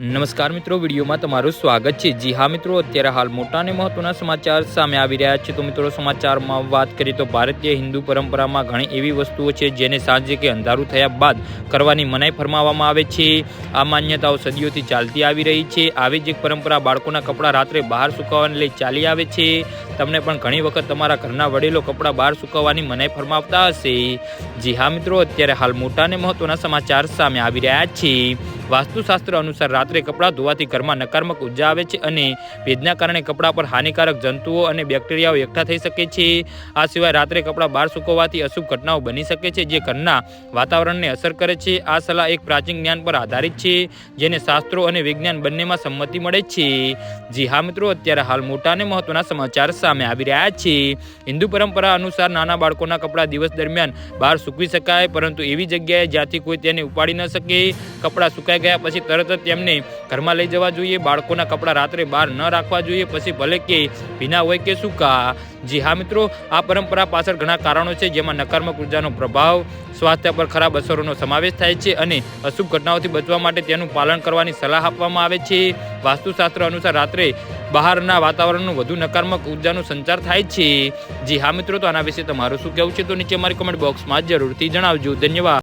નમસ્કાર મિત્રો, વિડીયોમાં તમારું સ્વાગત છે. જી હા મિત્રો, અત્યારે હાલ મોટા અને મહત્વના સમાચાર સામે આવી રહ્યા છે. તો મિત્રો, સમાચારમાં વાત કરીએ તો ભારતીય હિન્દુ પરંપરામાં ઘણી એવી વસ્તુઓ છે જેને સાંજે કે અંધારું થયા બાદ કરવાની મનાઈ ફરમાવવામાં આવે છે. આ માન્યતાઓ સદીઓથી ચાલતી આવી રહી છે. આવી જ એક પરંપરા બાળકોના કપડાં રાત્રે બહાર સુકાવવાને લઈ ચાલી આવે છે. તમને પણ ઘણી વખત તમારા ઘરના વડીલો કપડાં બહાર સુકાવવાની મનાઈ ફરમાવતા હશે. જી હા મિત્રો, અત્યારે હાલ મોટા અને મહત્વના સમાચાર સામે આવી રહ્યા છે. વાસ્તુશાસ્ત્ર અનુસાર રાત્રે કપડાં ધોવાથી ઘરમાં નકારાત્મક ઊર્જા આવે છે અને ભેજના કારણે કપડાં પર હાનિકારક જંતુઓ અને બેક્ટેરિયાઓ એકઠા થઈ શકે છે. આ સિવાય રાત્રે કપડાં બહાર સૂકવવાથી અશુભ ઘટનાઓ બની શકે છે જે ઘરના વાતાવરણને અસર કરે છે. આ સલાહ એક પ્રાચીન જ્ઞાન પર આધારિત છે, જેને શાસ્ત્રો અને વિજ્ઞાન બંનેમાં સંમતિ મળે છે. જી હા મિત્રો, અત્યારે હાલ મોટા અને મહત્વના સમાચાર સામે આવી રહ્યા છે. હિન્દુ પરંપરા અનુસાર નાના બાળકોના કપડાં દિવસ દરમિયાન બહાર સૂકવી શકાય, પરંતુ એવી જગ્યાએ જ્યાંથી કોઈ તેને ઉપાડી ન શકે. કપડાં સુકાઈ ગયા પછી તરત જ તેમને ઘરમાં લઈ જવા જોઈએ. બાળકોના કપડાં રાત્રે બહાર ન રાખવા જોઈએ. પછી ભલે કે ભીના હોય કે સૂકા. જી હા મિત્રો, આ પરંપરા પાછળ ઘણા કારણો છે, જેમાં નકારાત્મક ઉર્જાનો પ્રભાવ, સ્વાસ્થ્ય પર ખરાબ અસરોનો સમાવેશ થાય છે અને અશુભ ઘટનાઓથી બચવા માટે તેનું પાલન કરવાની સલાહ આપવામાં આવે છે. વાસ્તુશાસ્ત્ર અનુસાર રાત્રે બહારના વાતાવરણનું વધુ નકારાત્મક ઉર્જાનો સંચાર થાય છે. જી હા મિત્રો, તો આના વિશે તમારું શું કહેવું છે? તો નીચે મારી કોમેન્ટ બોક્સમાં જરૂરથી જણાવજો. ધન્યવાદ.